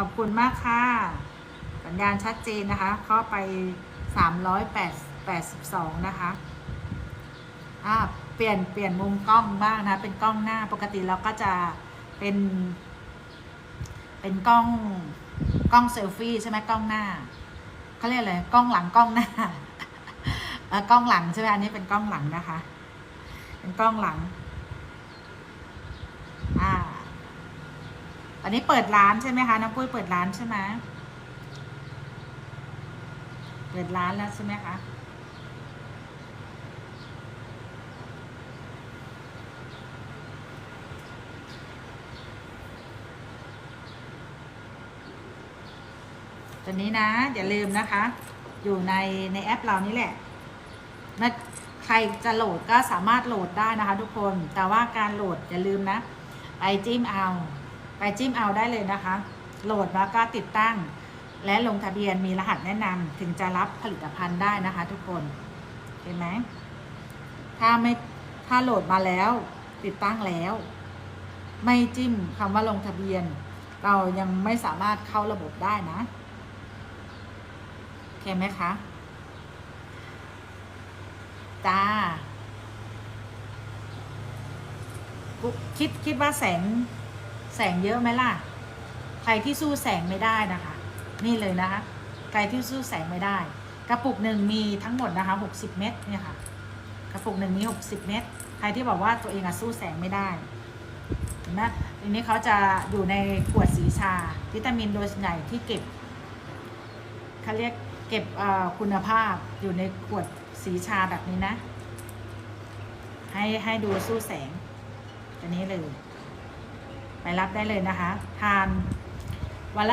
ขอบคุณมากค่ะ สัญญาณชัดเจนนะคะ เข้าไป 382 นะคะอ่าเปลี่ยนเปลี่ยนมุมกล้องบ้างนะ เป็นกล้องหน้าปกติเราก็จะเป็น เป็นกล้องกล้องเซลฟี่ใช่ไหมกล้องหน้าเขาเรียกอะไรกล้องหลังกล้องหน้าเออกล้องหลังใช่ไหมอันนี้เป็นกล้องหลังนะคะ เป็นกล้องหลัง อ่า อันนี้เปิดร้านใช่ไหมคะน้ำปุ้ยเปิดร้านใช่ไหมเปิดร้านแล้วใช่ไหมคะตัวนี้นะอย่าลืมนะคะ อยู่ในในแอปเรานี่แหละนะใครจะโหลดก็สามารถโหลดได้นะคะ ทุกคนแต่ว่าการโหลดอย่าลืมนะ ไปจิ้มเอา ไปจิ้มเอาได้เลยนะคะ โหลดแล้วก็ติดตั้ง และลงทะเบียนมีรหัสแนะนำถึงจะรับผลิตภัณฑ์ได้นะคะ ทุกคนเห็นไหมถ้าไม่ถ้าโหลดมาแล้ว ติดตั้งแล้ว ไม่จิ้มคำว่าลงทะเบียน เรายังไม่สามารถเข้าระบบได้นะโอเคไหมคะจ้าคิดคิดว่าแสง แสงเยอะไหมล่ะ ใครที่สู้แสงไม่ได้นะคะ นี่เลยนะคะ ใครที่สู้แสงไม่ได้ กระปุกหนึ่งมีทั้งหมดนะคะ60 เม็ดเนี่ยค่ะ กระปุกหนึ่งมี 60 เม็ด ใครที่บอกว่าตัวเองอะสู้แสงไม่ได้เห็นไหมทีนี้เขาจะอยู่ในขวดสีชา วิตามินโดยส่วนใหญ่ที่เก็บเขาเรียกเก็บคุณภาพอยู่ในขวดสีชาแบบนี้นะ ให้ให้ดูสู้แสงอันนี้เลย ไปรับได้เลยนะคะ ทานวันละ